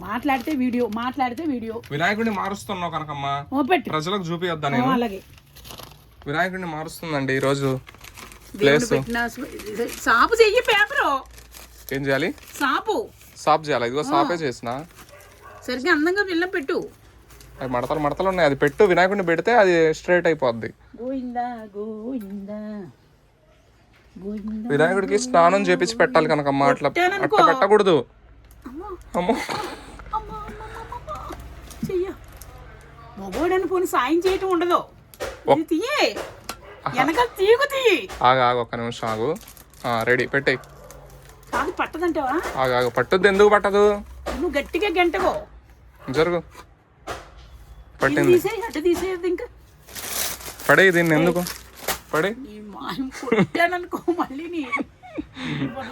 మాట్లాడితే వీడియో మాట్లాడితే వీడియో. వినాయకుడిని మారుస్తున్నావు కనకమ్మ. ప్రజలకు చూపియొద్దా నేను? అలాగే. వినాయకుడిని మారుస్తుందండి ఈరోజు ప్లేస్. సాపు చెయ్యి పేపరు. ఏం చేయాలి? సాపు. సాప్ చేయాలి? ఇదిగో సాపే చేసిన. సరిగ్గా అందంగా పిల్ల పెట్టు. అది మడతలు మడతలు ఉన్నాయి. అది పెట్టు. వినాయకుడిని పెడితే అది స్ట్రైట్ అయిపోద్ది. వినాయకుడికి స్నానం చేపించి పెట్టాలి కనకమ్మ. అట్లా. అట్లా పెట్టకూడదు. అమ్మా, మగోడని పోని సాయం చేయటం ఉండదు. ఇది తీయే. వెనకాల తీయకు తీయి. ఆగు ఆగు ఒక్క నిమిషం ఆగు. రెడీ పెట్టేయి. కాదు పట్టదంటావా? ఆగు ఆగు పట్టుద్ది ఎందుకు పట్టదు? నువ్వు గట్టిగా గంటవో జరుగు. పట్టింది. తీసేయి అడ్డు తీసేది ఇంకా. పడే దీన్ని ఎందుకు? పడే కొట్టాననుకో మళ్ళీ నీ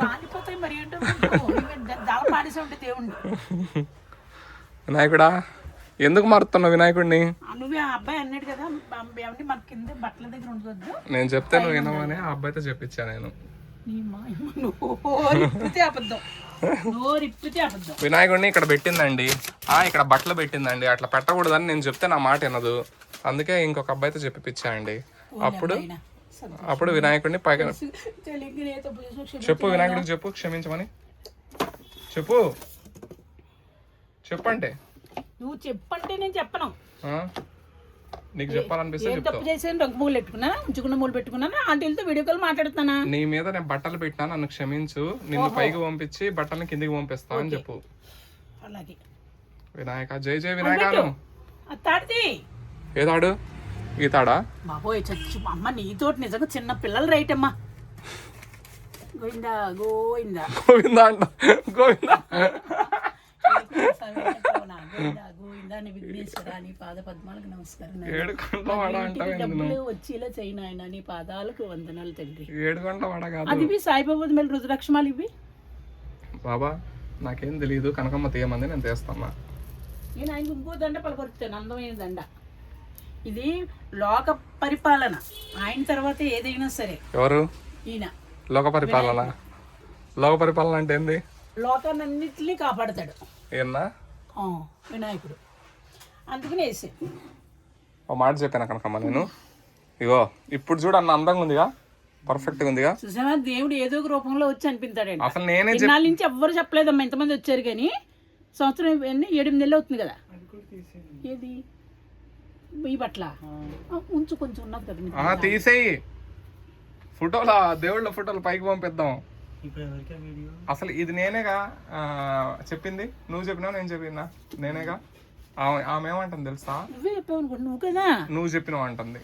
రాలిపోతాయి మరి ఏంటో. దళ పాడేసి ఉంటే దేవుణ్ణి. వినాయకుడా ఎందుకు మారుతున్నావు వినాయకుడిని? ఆ, నువ్వే ఆ అబ్బాయి అన్నాడు కదా ఏమంటే మన కింద బట్టల దగ్గర ఉండొద్దు. నేను చెప్తే నువ్వు వినవని ఆ అబ్బాయితో చెప్పించా నేను. వినాయకుడిని ఇక్కడ పెట్టిందండి. ఆ ఇక్కడ బట్టలు పెట్టిందండి. అట్లా పెట్టకూడదని నేను చెప్తే నా మాట వినదు. అందుకే ఇంకొక అబ్బాయితో చెప్పిపించా అండి. అప్పుడు. అప్పుడు వినాయకుడిని పైన క్షమించు. చెప్పు వినాయకుడికి చెప్పు క్షమించమని. చెప్పు. చెప్పంటే. నువ్వు చెప్పంటే నేను చెప్పను? నీకు చెప్పాలనిపిస్తే ఏం చెప్తావు. తప్పు చేసాను రంగు మూలు పెట్టుకున్నానా ఉంచుకున్న మూలు పెట్టుకున్నానా? ఆంటీలతో వీడియో కాల్ మాట్లాడుతానా నీ మీద నేను బట్టలు పెట్టినా నన్ను క్షమించు. నిన్ను పైకి పంపించి బట్టల్ని కిందికి పంపిస్తా అని చెప్పు. అలాగే. వినాయక జై జై అది తాడితే ఏదాడు? ఈతాడా బాబోయ్ చచ్చు అమ్మ నీతోటి నిజంగా చిన్న పిల్లలు రైట్ అమ్మా. గోయిందా గోవిందా. అంట. గోవిందా. అని విఘ్నేశ్వర పాద పద్మాలకు నమస్కారం డబ్బులు వచ్చేలా చేయి నాయన నీ పాదాలకు వందనాలు తండ్రి. అది సాయిబాబా మళ్ళీ రుద్రాక్షమాలు ఇవి? బాబా నాకేం తెలియదు కనకమ్మ తీయమంది నేను తీస్తున్నా నేను ఆయన ఇంకో దండ పలకొరుతాను అందమైన దండ. ఇది లోక పరిపాలన. ఆయన తర్వాత ఏదైనా సరే. ఎవరు? ఈయన. లోక పరిపాలన? లోక పరిపాలన అంటే ఏంది? లోకాన్నింటినీ కాపాడతాడు. ఏన్నా ఆ, వినాయకుడు. అందుకని వేసే. ఓ మాట చెప్పాను కనకమ్మ నేను. ఇగో ఇప్పుడు చూడు అన్న అందంగా ఉందిగా. పర్ఫెక్ట్గా ఉందిగా. చూసావా? దేవుడు ఏదో ఒక రూపంలో వచ్చి అనిపించాడండి అసలు నేనే ఇన్నాళ్ళ నుంచి ఎవ్వరు చెప్పలేదమ్మా ఎంతమంది వచ్చారు కానీ సంవత్సరం ఎన్ని ఏడు నెలలు అవుతుంది కదా. ఏది? ఈ బట్ల ఉంచు కొంచెం ఉన్నది కదా తీసేయి. ఫోటోల దేవుళ్ళ ఫోటోలు పైకి పంపిద్దాం. అసలు ఇది నేనేగా ఆ, చెప్పింది? నువ్వు చెప్పినావు నేను చెప్పినా నేనేగా? ఆమె ఆమె ఏమంటుంది తెలుసా? నువ్వే చెప్పావు నువ్వు కదా? నువ్వు చెప్పినావు అంటుంది.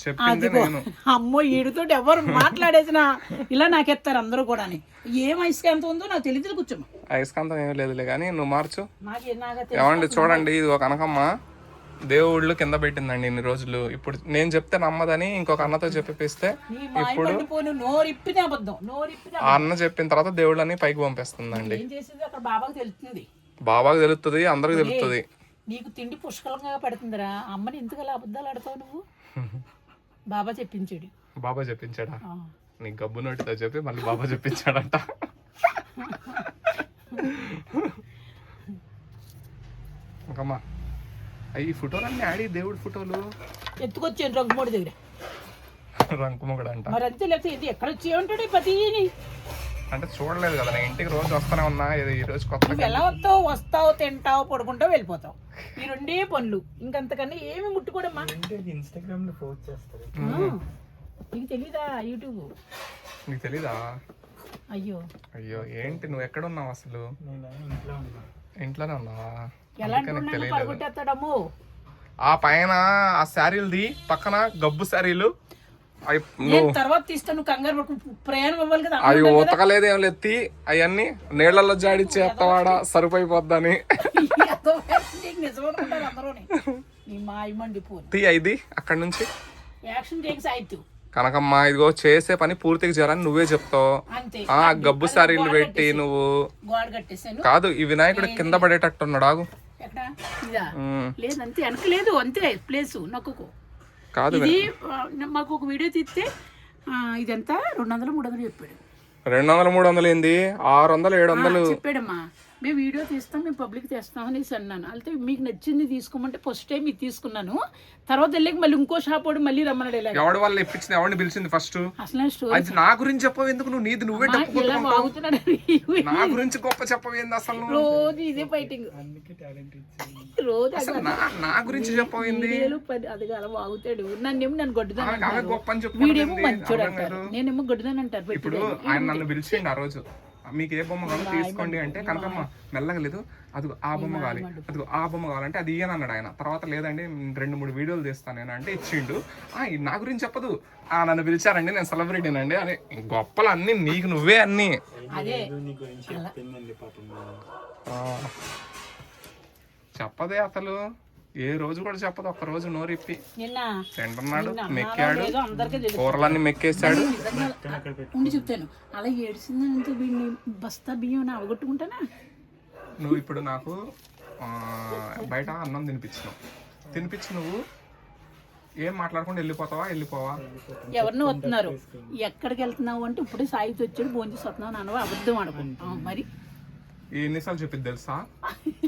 చెప్పింది నేను. అమ్మో ఈడితో ఎవరు మాట్లాడేసినా ఇలా నాకెత్తారు అందరూ కూడా ఏం ఐస్కాంతం ఉందో నాకు తెలియదు కూర్చోమ్మ అయస్కాంతం ఏమీ లేదులే కానీ నువ్వు మార్చు. ఏమండి చూడండి ఇది ఒక అనకమ్మ. దేవుళ్ళు కింద పెట్టిందండి ఇన్ని రోజులు. ఇప్పుడు నేను చెప్తే నమ్మదని ఇంకొక అన్నతో చెప్పిస్తే నోరిప్పితే ఆ అన్న చెప్పిన తర్వాత దేవుళ్ళని పైకి పంపిస్తుందండి. బాబాకు తెలుస్తుంది. బాబాకి తెలుస్తుంది అందరికి తెలుస్తుంది నీకు తిండి పుష్కలంగా పడుతుందిరా. అమ్మని ఎందుకు అలా అబద్ధాలు ఆడతావు నువ్వు? బాబా చెప్పించాడు. బాబా చెప్పించాడా? ఆ. నీ గబ్బు నోటితో చెప్పి మళ్ళీ బాబా చెప్పించాడంట. అయ్యి ఈ ఫోటోలన్నీ ఆడి దేవుడి ఫోటోలు. ఎత్తుకొచ్చాను రంగుమూడి దగ్గర. రంకుమొగడంట మరి అంతే లేకపోతే ఇది ఎక్కడ వచ్చి ఉంటాడు ఈ పతిని? అంటే చూడలేదు కదా నేను ఇంటికి రోజు వస్తానే ఉన్నా ఇది ఈ రోజు కొత్త ఎలా వస్తావు వస్తావు తింటావు పడుకుంటావు వెళ్ళిపోతావు. ఈ రెండే పనులు. ఇంకంతకన్నా ఏమి ముట్టుకోడమ్మా. ఇన్స్టాగ్రామ్లో పోస్ట్ చేస్తారు. నీకు తెలీదా యూట్యూబ్? నీకు తెలీదా? అయ్యో. అయ్యో ఏంటి నువ్వు ఎక్కడ ఉన్నావు అసలు? నేను? ఇంట్లో ఉన్నా. ఇంట్లోనే ఉన్నావా? పడగొట్టేస్తాడమ్ము? ఆ పైన ఆ శారీలది పక్కన గబ్బు శారీలు. అవి నేను నువ్వు తర్వాత తీస్తాను నువ్వు కంగారు పడుకు. ప్రయాణం అవ్వాలి కదా అవి ఉతకలేదు ఏం ఎత్తి అవన్నీ నీళ్ళల్లో జాడిచ్చి ఎత్తవాడా సరిపోయిపోద్దని తీ అక్కడి నుంచి. యాక్షన్ చేయక సాహిత్యం కనకమ్మ ఇదిగో చేసే పని పూర్తిగా చేయాలని నువ్వే చెప్తావు. ఆ గబ్బు శారీలు పెట్టి నువ్వు కాదు ఈ వినాయకుడు కింద పడేటట్టున్నాడు ఆగు. లేదు అంతే. ప్లేస్ నొక్కకు. కాదు మాకు ఒక వీడియో తీస్తే ఇదంతా? రెండు వందలు మూడు వందలు చెప్పాడు. రెండు వందలు మూడు వందలు ఏంది? ఆరు వందలు ఏడు వందలు. చెప్పాడమ్మా. మేము వీడియో తీస్తాం మేము పబ్లిక్ తీస్తాం అనేసి అన్నాను. అయితే మీకు నచ్చింది తీసుకోమంటే ఫస్ట్ టైం ఇది తీసుకున్నాను. తర్వాత వెళ్ళాక మళ్ళీ ఇంకో షాప్ వాడు మళ్ళీ రమ్మన్నాడు ఇలా ఎవడి వల్ల ఇప్పించింది ఎవరిని పిలిచింది ఫస్ట్ అసలు స్టోరీ నా గురించి చెప్పవు ఎందుకు? నువ్వు నీది నువ్వే డప్పు ఇలా బాగుతున్నాడు నా గురించి గొప్ప చెప్పవేంది అసలు? రోజు ఇదే ఫైటింగ్ రోజు అసలు నా నా గురించి చెప్పవేంది అది అలా బాగుతాడు. నన్నేమో నన్ను గొడ్డుదాని గొప్ప అని వీడేమో చెప్పుకుంటుంది మంచోడు అర్థం అంటారు. నేనేమో గొడ్డుదాని అంటారు. ఇప్పుడు ఆయన నన్ను పిలిచిండు ఆ రోజు. మీకు ఏ బొమ్మ కావాలో తీసుకోండి అంటే కనకమ్మ మెల్లగా లేదు అది ఆ బొమ్మ కావాలి. అది ఆ బొమ్మ కావాలంటే అది ఇయ్యను అన్నాడు ఆయన. తర్వాత లేదండి రెండు మూడు వీడియోలు తీస్తాను నేను అంటే ఇచ్చిండు. నా గురించి చెప్పదు. ఆ నన్ను పిలిచారండి నేను సెలబ్రిటీనండి అని. గొప్పలు అన్ని నీకు నువ్వే అన్ని. అదే. నీ గురించి చెప్పిందండి పాపం. ఆ. చెప్పదే అసలు. ఏ రోజు కూడా చెప్పదు ఒక్క రోజు నోరిప్పి తింటున్నాడు మెక్కాడు కూరలన్నీ పెట్టి ఉండి చెప్తాను. అలా ఏడిసిందంటే వీడిని బస్తా బియ్యం అవగొట్టుకుంటానా? నువ్వు ఇప్పుడు నాకు బయట అన్నం తినిపించినావు తినిపించి నువ్వు ఏం మాట్లాడకుండా వెళ్ళిపోతావా వెళ్ళిపోవా? ఎవరిని వస్తున్నారు. ఎక్కడికి వెళ్తున్నావు అంటే ఇప్పుడే సాయితో వచ్చాడు భోంచేసి వస్తున్నావు అనవా అబద్ధం ఆ, మరి? ఎన్నిసార్లు చెప్పింది తెలుసా?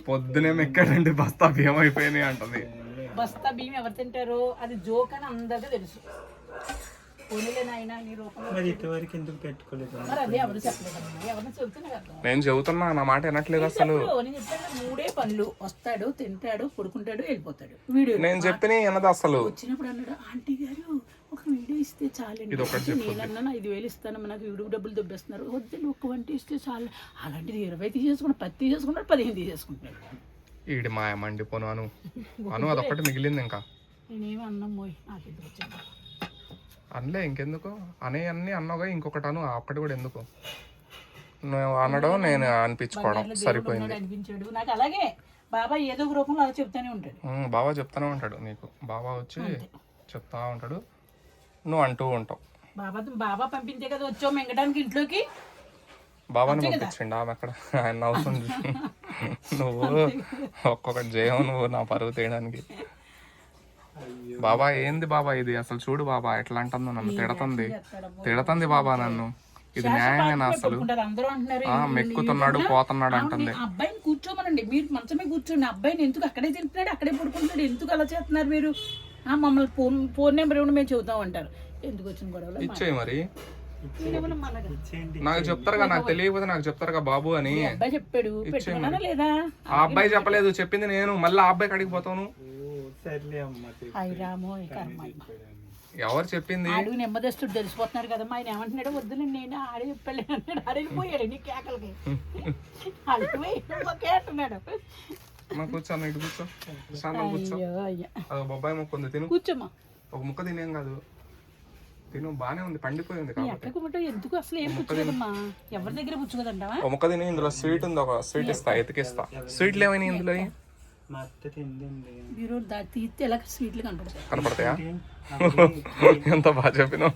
పొద్దునే మెక్కాడండి బస్తా బియ్యం అయిపోయినాయి అంటది. బస్తా బియ్యం ఎవరు తింటారు? అది జోక్ అని అందరికీ తెలుసు. నేను చెబుతున్నా నా మాట వినట్లేదు అసలు. నేను చెప్పాను మూడే పనులు. వస్తాడు తింటాడు పడుకుంటాడు వెళ్ళిపోతాడు. నేను చెప్పిన అసలు. వచ్చినప్పుడు అన్నాడు ఆంటీ గారు ఇస్తే చాలండి. ఇది ఒకటి అంటే నేను అన్నాను ఐదు వేలు ఇస్తాను నాకు యూట్యూబ్ డబ్బులు దొబ్బేస్తున్నారు. వద్దండి ఒక్క వంట ఇస్తే చాలు. అలాంటిది ఇరవై తీసేసుకున్నాడు పది తీసేసుకున్నాడు పదిహేను తీసేసుకుంటాడు ఈడి మాయ మండిపోను అను. అను అదొక్కటి మిగిలింది ఇంకా. నేనేమి అన్నం పోయి నాకు వచ్చాను అనలే ఇంకెందుకు? అనే అన్ని అన్నగా ఇంకొకటి అను ఒక్కటి కూడా ఎందుకు? నువ్వు అనడం నేను అనిపించుకోవడం సరిపోయింది. అనిపించాడు. నాకు అలాగే. బాబా ఏదో రూపంలో అలా చెప్తానే ఉంటాడు. బావ చెప్తానే ఉంటాడు నీకు. బావ వచ్చి చెప్తా ఉంటాడు. నువ్వు అంటూ ఉంటావు బాబా బాబా పంపించే కదా వచ్చావు మింగడానికి ఇంట్లోకి? బాబాని పంపించండి ఆమె అక్కడ. ఆయన నవ్వుతుంది నువ్వు ఒక్కొక్కటి చేయవు నువ్వు నా పరువు తీయడానికి. బాబా ఏంది బాబా ఇది? అసలు చూడు బాబా ఎట్లా అంటుందో నన్ను తిడతంది. తిడతంది బాబా నన్ను. ఇది న్యాయమేనా అసలు? పెట్టుకుంటారు అందరూ అంటున్నారు ఆ మెక్కుతున్నాడు పోతున్నాడు అంటుంది. అబ్బాయిని కూర్చోమనండి. మీరు మంచమే కూర్చోండి. అబ్బాయిని ఎందుకు అక్కడే తింటున్నాడు? అక్కడే పడుకుంటున్నాడు. ఎందుకు అలా చేస్తున్నారు మీరు? మమ్మల్ని ఫోన్ ఫోన్ నెంబర్ ఇవ్వండి మేము చెబుతాం అంటారు. ఎందుకు వచ్చిన గొడవలు? ఇచ్చేయి మరి. నాకు చెప్తారుగా నాకు తెలియకపోతే నాకు చెప్తారుగా బాబు అని. అబ్బాయి చెప్పాడు. పెట్టుకున్నానా లేదా? ఆ అబ్బాయి చెప్పలేదు చెప్పింది నేను. మళ్ళీ ఆ అబ్బాయికి అడిగి పోతాను ఓ సర్లే అమ్మ హాయ్ రామో ఈ కర్మ ఎవరు చెప్పింది? ఆడు నెమ్మదస్తుడు తెలిసిపోతున్నారు కదమ్మా ఆయన ఏమంటున్నాడు వద్దులేండి నేను ఆడే చెప్పలే అన్నాడు ఆడిపోయాడు నీ కేకలకి. అడిగిపోయి ఒకే అంటున్నాడు. మా కూర్చో అన్న ఇటు కూర్చో. శాంతం కూర్చో. అయ్యో అయ్యా. అది బొబ్బాయి ముక్క ఉంది తిను. కూర్చోమ్మా ఒక ముక్క తినేం కాదు. తిను బానే ఉంది పండిపోయి ఉంది నీ కాబట్టి ఎందుకు అసలు ఏం పుచ్చుకోదమ్మా? ఎవరి దగ్గర పుచ్చుకోదంటావా? ఒక ముక్క తిని ఇందులో స్వీట్ ఉంది ఒక స్వీట్ ఇస్తా ఎతికిస్తా. స్వీట్లు ఏమైనా ఇందులో? మీరు దాటి తీస్తే ఎలా స్వీట్లు కనపడతాయి? కనపడతాయా? ఎంత బాగా చెప్పినావు.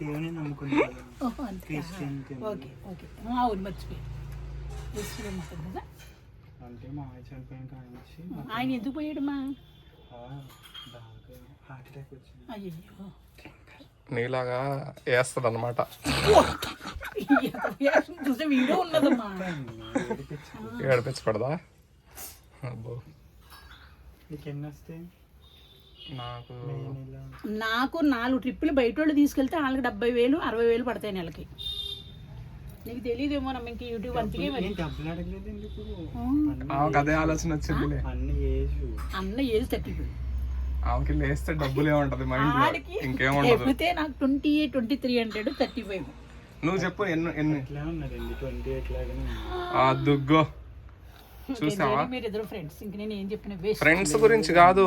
దేవుని క్రిస్టియన్ ఓకే ఓకే. అవును మర్చిపోయి. అంటే మా ఆయన చనిపోయిన కాడ నుంచి ఆయన ఎందుకు పోయాడమ్మా ఆ, బాగా హార్ట్ అటాక్ వచ్చింది అయ్యో నీలాగా వేస్తుంది అనమాట ఏడిపించకూడదా అబ్బో నీకు వస్తాయి నాకు నాలుగు ట్రిప్పులు బయట వాళ్ళు తీసుకెళ్తే వాళ్ళకి డెబ్బై వేలు అరవై వేలు పడతాయి నెలకి నీకు తెలియదేమో నమ్మ ఇంక యూట్యూబ్ అంతకే మరి. ఆమెకు అదే ఆలోచన వచ్చిందిలే. అన్ని ఏజ్ అన్న ఏజ్ థర్టీ టూ ఆమెకి లేస్తే డబ్బులే ఉంటది మైండ్లో. ఆడికి ఇంకేముండదు ఎప్పితే నాకు twenty twenty three hundred thirty five. నువ్వు చెప్పు ఎన్ని ఎన్ని? ఇట్లా ఉన్నదండి ట్వంటీ ఎయిట్ లాగానే ఉంది. ఆ దుగ్గో. చూసావా? మీరు ఇద్దరు ఫ్రెండ్స్ ఇంక నేను ఏం చెప్పిన వేస్ట్ ఫ్రెండ్స్ గురించి కాదు.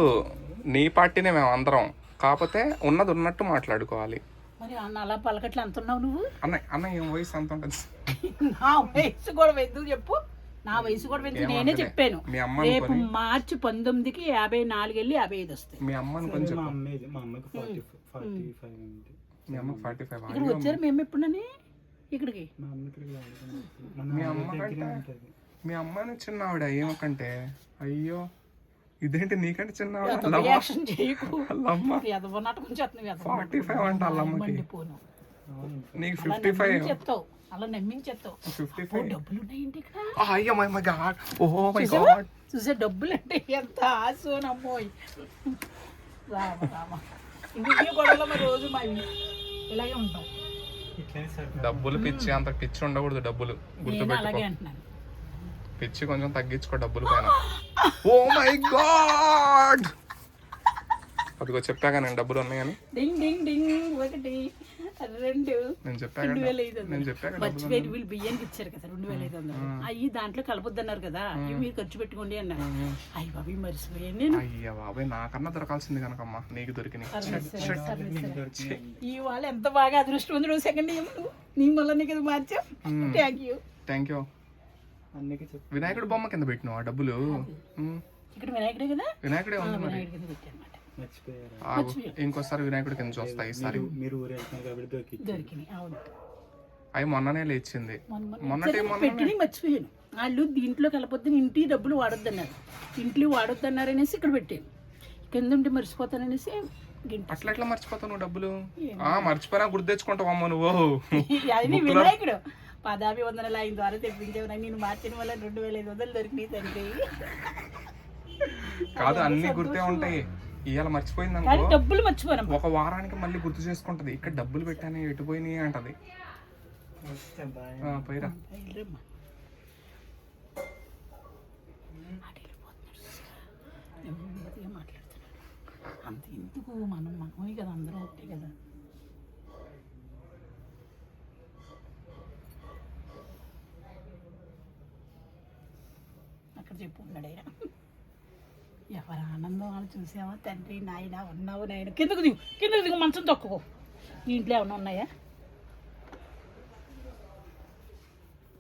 నీ పార్టీనే మేము అందరం కాకపోతే ఉన్నది ఉన్నట్టు మాట్లాడుకోవాలి. మరి అన్న అలా పలకట్లు ఎంత ఉన్నావు నువ్వు? అన్న అన్న ఏం వయసు అంత ఉంటుంది? నా వయసు కూడా ఎందుకు చెప్పు? నా వయసు కూడా ఎందుకు? నేనే చెప్పాను. మీ అమ్మ రేపు మార్చి పంతొమ్మిదికి యాభై నాలుగు వెళ్ళి యాభై ఐదు వస్తాయి. మీ అమ్మ అనుకొని మా చెప్పు. అమ్మేది మా అమ్మకి ఫార్టీ ఫైవ్ ఉంది. మీ అమ్మ ఫార్టీ ఫైవ్ ఇక్కడ వచ్చారు మేము ఎప్పుడని? ఇక్కడికి? మా అమ్మ మీ అమ్మని చిన్న ఆవిడ ఏమకంటే అయ్యో. ఇదేంటి నీకంటే చిన్న ఫార్టీ ఫైవ్ అంట అవును నీకు ఫిఫ్టీ ఫైవ్ చెప్తావు అలా నమ్మించేస్తావు. Fifty five? డబ్బులు ఉన్నాయండి ఇక్కడ. అయ్యో my my god. Oh my? God. చూసే డబ్బులు అంటే ఎంత ఆశో నమ్మోయ్ రామ రామ. ఇంటికి గొడవలో మరి రోజు మావి ఇలాగే ఉంటాం. డబ్బులు పిచ్చి అంత పిచ్చి ఉండకూడదు డబ్బులు. గుర్తుపెట్టుకో అలాగే అంటున్నాను. పిచ్చి కొంచెం తగ్గించుకో డబ్బులు పైన. ఓ మై గాడ్ అదిగో చెప్పాగా నేను డబ్బులు ఉన్నాయని డింగ్ డింగ్ డింగ్ ఒకటి రెండు. నేను చెప్పాగా రెండు వేల ఐదు నేను డబ్బులు మర్చిపోయి వీళ్ళు బియ్యానికి ఇచ్చారు కదా రెండు వేల ఐదు వందలు. అవి దాంట్లో కలపొద్దన్నారు కదా ఇవి మీరు ఖర్చు పెట్టుకోండి అన్నారు. అయ్యి బాబీ మర్చిపోయాను నేను. అయ్యా బాబాయ్ నాకన్నా దొరకాల్సింది కనుకమ్మా నీకు దొరికినాయి దొరికినాయి ఈ వాళ్ళు ఎంత బాగా అదృష్టవంతుడు సెకండ్ ఇయర్ నీ వల్ల కదా మార్చావు థ్యాంక్ యూ థ్యాంక్ యూ చెప్పు. వినాయకుడు బొమ్మ కింద పెట్టినావు ఆ డబ్బులు. ఇక్కడ వినాయకుడే కదా? వినాయకుడే ఉంది మరి. వినాయకుడి కింద పెట్టానమాట మర్చిపోయారా? ఆగు. ఇంకోసారి వినాయకుడి కింద చూస్తా ఈసారి. మీరు- మీరు ఊరు వెళ్తున్నారు కాబట్టి దొరికి దొరికినాయి అవును. అవి మొన్ననే లేచింది. మొన్న మొన్నటి మర్చిపోయాను. వాళ్ళు దీంట్లో కలపొద్దు ఇంటి డబ్బులు వాడొద్దన్నారు. ఇంట్లో వాడొద్దన్నారు అనేసి ఇక్కడ పెట్టాను. కింద ఉంటే మర్చిపోతాననేసి గింట అట్లా ఎట్లా మర్చిపోతావు నువ్వు డబ్బులు? ఆ మర్చిపోయినా గుర్తు తెచ్చుకుంటావు అమ్మ నువ్వు. అది వినాయకుడు. పదాభి వందల ఆయన ద్వారా తెప్పించావు నేను మార్చిన వల్ల రెండు వేల ఐదు వందలు దొరికినాయి తండ్రి. కాదు అన్ని గుర్తే ఉంటాయి. ఇవాళ మర్చిపోయింది అనుకో. డబ్బులు మర్చిపోను ఒక వారానికి మళ్ళీ గుర్తు చేసుకుంటది. ఇక్కడ డబ్బులు పెట్టాను ఎటు పోయినాయి అంటది. మాట్లాడుతున్నాడు. అంత ఎందుకు? మనం మనమే కదా అందరం ఒకటే కదా అక్కడ చెప్పు ఉన్నాడు ఆయన ఎవరి ఆనందం అని చూసావా? తండ్రి నాయన ఉన్నావు నాయన కిందకు దిగు కిందకు దిగు మంచం తొక్కుకో. ఇంట్లో ఏమైనా ఉన్నాయా?